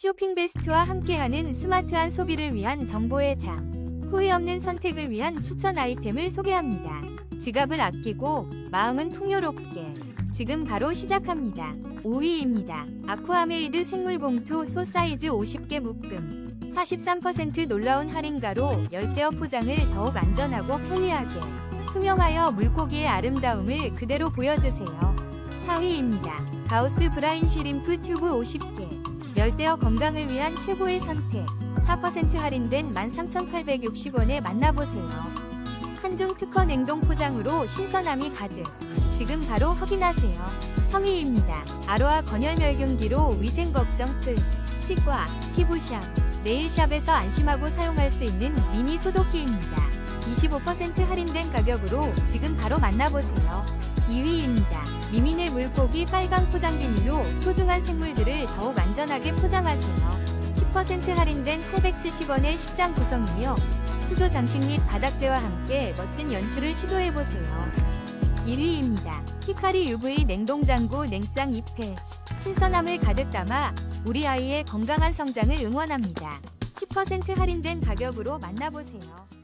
쇼핑 베스트와 함께하는 스마트한 소비를 위한 정보의 장. 후회 없는 선택을 위한 추천 아이템을 소개합니다. 지갑을 아끼고 마음은 풍요롭게. 지금 바로 시작합니다. 5위입니다. 아쿠아메이드 생물봉투 소사이즈 50개 묶음. 43% 놀라운 할인가로 열대어 포장을 더욱 안전하고 편리하게. 투명하여 물고기의 아름다움을 그대로 보여주세요. 4위입니다. 가우스 브라인 쉬림프 튜브 50개. 열대어 건강을 위한 최고의 선택. 4% 할인된 13,860원에 만나보세요. 한중 특허 냉동 포장으로 신선함이 가득. 지금 바로 확인하세요. 3위입니다. 아로아 건열 멸균기로 위생 걱정 끝. 치과, 피부샵, 네일샵에서 안심하고 사용할 수 있는 미니 소독기입니다. 25% 할인된 가격으로 지금 바로 만나보세요. 2위입니다. 미미네 물고기 빨강 포장 비닐로 소중한 생물들을 더욱 안전하게 포장하세요. 10% 할인된 870원의 식장 구성이며 수조 장식 및 바닥재와 함께 멋진 연출을 시도해보세요. 1위입니다. 히카리 UV 냉동장구 냉장 2팩. 신선함을 가득 담아 우리 아이의 건강한 성장을 응원합니다. 10% 할인된 가격으로 만나보세요.